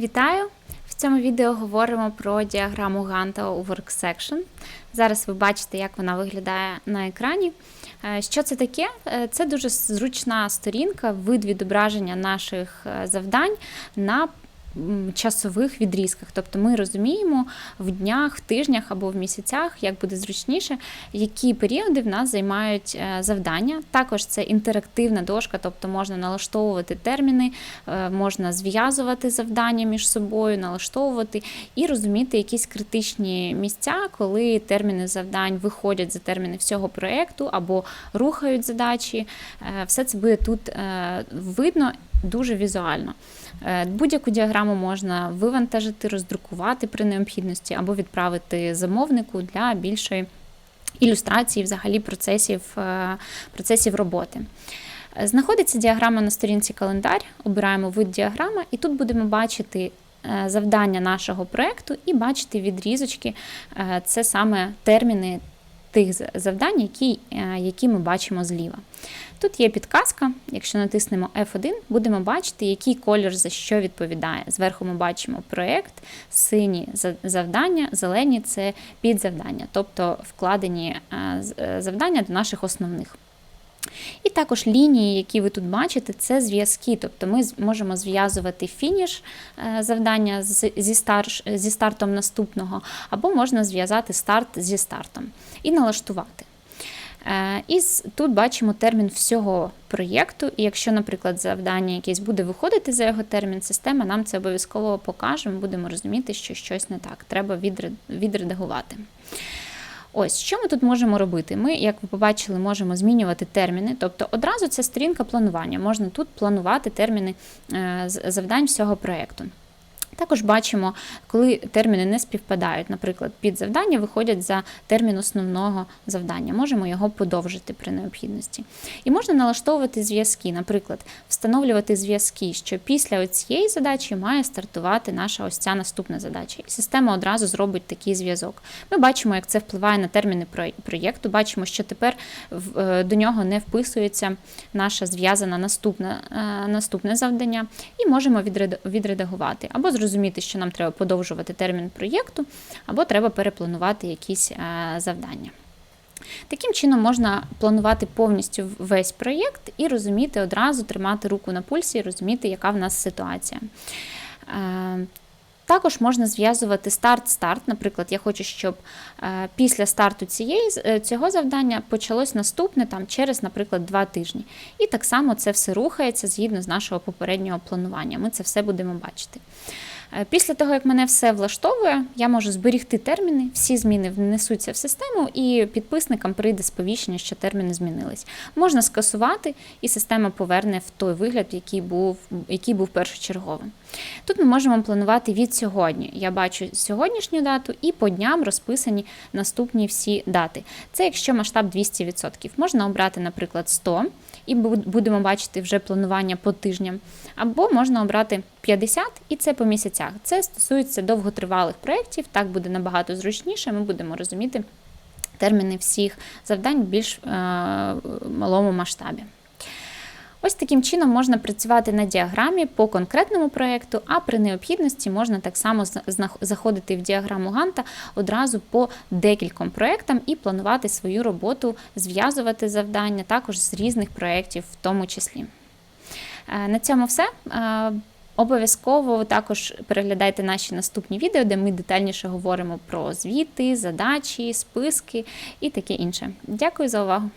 Вітаю! В цьому відео говоримо про діаграму Ганта у WorkSection. Зараз ви бачите, як вона виглядає на екрані. Е, Що це таке? Е, Це дуже зручна сторінка, вид відображення наших е, завдань на часових відрізках. Тобто ми розуміємо в днях, в тижнях або в місяцях, як буде зручніше, які періоди в нас займають е, завдання. Також це інтерактивна дошка, тобто можна налаштовувати терміни, е, можна зв'язувати завдання між собою, налаштовувати і розуміти якісь критичні місця, коли терміни завдань виходять за терміни всього проєкту або рухають задачі. Е, Все це буде тут видно дуже візуально. Е, Будь-яку діаграму можна вивантажити, роздрукувати при необхідності або відправити замовнику для більшої ілюстрації взагалі процесів, е, процесів роботи. Е, Знаходиться діаграма на сторінці календар, обираємо вид діаграма, і тут будемо бачити завдання нашого проєкту і бачити відрізочки. Це саме терміни тих завдань, які, е, які ми бачимо зліва. Тут є підказка. Якщо натиснемо F1, будемо бачити, який колір за що відповідає. Зверху ми бачимо проєкт, сині за- завдання, зелені це підзавдання, тобто вкладені е, е, завдання до наших основних. І також лінії, які ви тут бачите, це зв'язки. Тобто ми можемо зв'язувати фініш е, завдання зі, старш, зі стартом наступного, або можна зв'язати старт зі стартом і налаштувати. Е, І тут бачимо термін всього проєкту. І якщо, наприклад, завдання якесь буде виходити за його термін, система нам це обов'язково покаже. Ми будемо розуміти, що щось не так. Треба відредагувати. Ось що ми тут можемо робити? Ми, як ви побачили, можемо змінювати терміни. Тобто одразу це сторінка планування. Можна тут планувати терміни е, завдань всього проєкту. Також бачимо, коли терміни не співпадають, наприклад, під завдання виходять за термін основного завдання. Можемо його подовжити при необхідності. І можна налаштовувати зв'язки, наприклад, встановлювати зв'язки, що після цієї задачі має стартувати наша ось ця наступна задача. І система одразу зробить такий зв'язок. Ми бачимо, як це впливає на терміни проєкту. Бачимо, що тепер е, до нього не вписується наша зв'язана наступна, е, наступне завдання, і можемо відредагувати або зрозуміти, що нам треба подовжувати термін проєкту, або треба перепланувати якісь е, завдання. Таким чином можна планувати повністю весь проєкт і розуміти одразу, тримати руку на пульсі і розуміти, яка в нас ситуація. Е, Також можна зв'язувати старт-старт. Наприклад, я хочу, щоб е, після старту цієї, цього завдання почалось наступне там, через, наприклад, два тижні. І так само це все рухається згідно з нашого попереднього планування. Ми це все будемо бачити. Е, Після того, як мене все влаштовує, я можу зберігти терміни, всі зміни внесуться в систему, і підписникам прийде сповіщення, що терміни змінились. Можна скасувати, і система поверне в той вигляд, який був, який був першочерговим. Тут ми можемо планувати від сьогодні. Я бачу сьогоднішню дату і по дням розписані наступні всі дати. Це якщо масштаб 200%. Можна обрати, наприклад, 100, і будемо бачити вже планування по тижням. Або можна обрати 50, і це по місяцях. Це стосується довготривалих проєктів, так буде набагато зручніше. Ми будемо розуміти терміни всіх завдань в більш е, малому масштабі. Ось таким чином можна працювати на діаграмі по конкретному проєкту, а при необхідності можна так само заходити в діаграму Ганта одразу по декільком проєктам і планувати свою роботу, зв'язувати завдання також з різних проєктів, в тому числі. Е, На цьому все. Обов'язково також переглядайте наші наступні відео, де ми детальніше говоримо про звіти, задачі, списки і таке інше. Дякую за увагу!